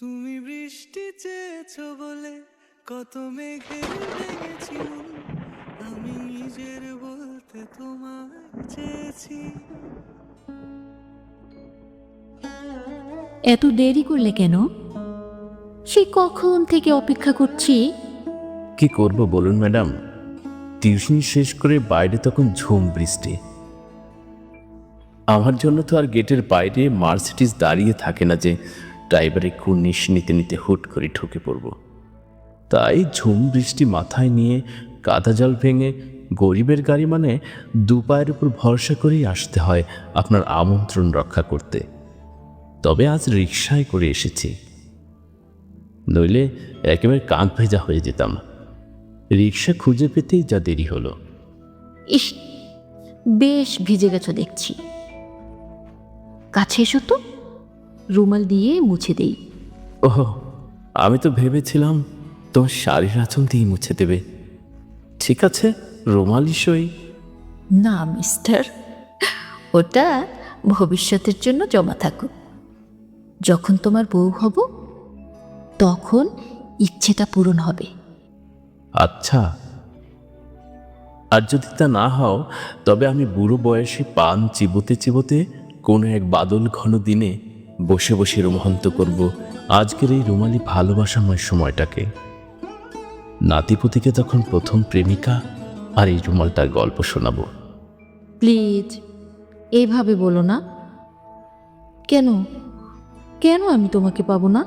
তুমি বৃষ্টি চেয়েছ বলে কত মেঘের ভেঙেছি আমি নিজের বলতে তোমায় চেয়েছি। এত দেরি করলে কেন? সে কখন থেকে অপেক্ষা করছি? কি করব বলুন ম্যাডাম? টিউশন শেষ করে বাইরে তখন ঝুম বৃষ্টি। আমার জন্য তো আর গেটের বাইরে মার্সিডিস দাঁড়িয়ে থাকে না যে ড্রাইভারে কুর্নিশ নিতে নিতে হুট করে ঢুকে পড়ব। তাই ঝুম বৃষ্টি মাথায় নিয়ে কাদা জল ভেঙে গরিবের গাড়ি মানে দু পায়ের উপর ভরসা করেই আসতে হয় আপনার আমন্ত্রণ রক্ষা করতে। তবে আজ রিক্সায় করে এসেছি। নইলে একেবারে কাক ভেজা হয়ে যেতাম। রিক্সা খুঁজে পেতেই যা দেরি হলো। ইস, বেশ ভিজে গেছো দেখছি। কাছে এসো তো। রুমাল দিয়ে মুছে দেই। ওহ আমি তো ভেবেছিলাম তোমার শাড়ির আঁচল দিয়ে মুছে দেবে। ঠিক আছে রোমালি সই। না মিস্টার। ওটা ভবিষ্যতের জন্য জমা থাকুক। যখন তোমার বউ হব তখন ইচ্ছেটা পূরণ হবে। আচ্ছা। আর যদি তা না হও তবে আমি বুড়ো বয়সে পান চিবোতে চিবোতে কোনো এক বাদল ঘন দিনে বসে বসে রোমহন্ত করব আজকের এই রুমালি ভালোবাসাময় সময়টাকে। নাতিপতিকে তখন প্রথম প্রেমিকা আর এই রুমালটার গল্প শোনাবো। প্লিজ এইভাবে বলো না। কেন? কেন আমি তোমাকে পাবো না?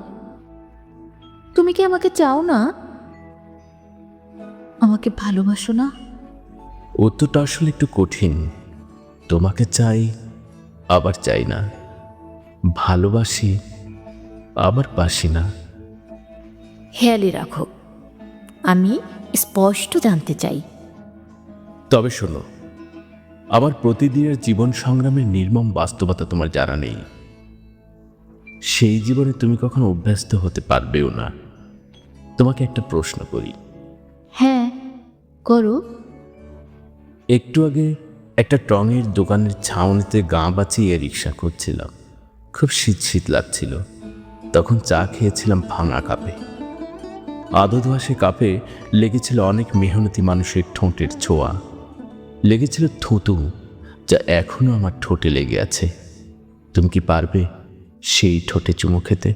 তুমি কি আমাকে চাও না? আমাকে ভালোবাসো না? উত্তরটা আসলে একটু কঠিন। তোমাকে চাই আবার চাই না। ভালোবাসি আবার বাসি না। খেয়ালে রাখো আমি স্পষ্ট জানতে চাই। তবে শোনো আমার প্রতিদিনের জীবন সংগ্রামের নির্মম বাস্তবতা তোমার জানা নেই। সেই জীবনে তুমি কখনো অভ্যস্ত হতে পারবেও না। তোমাকে একটা প্রশ্ন করি। হ্যাঁ করো। একটু আগে একটা টঙের দোকানের ছাউনিতে গা বাঁচিয়ে রিক্সা করছিলাম খুব শীত শীত লাগছিল। তখন চা খেয়েছিলাম ভাঙা কাপে। আদো সে কাপে লেগেছিল অনেক মেহনতি মানুষের ঠোঁটের ছোঁয়া। লেগেছিল থুতু, যা এখনও আমার ঠোঁটে লেগে আছে। তুমি কি পারবে সেই ঠোঁটে চুমু খেতে?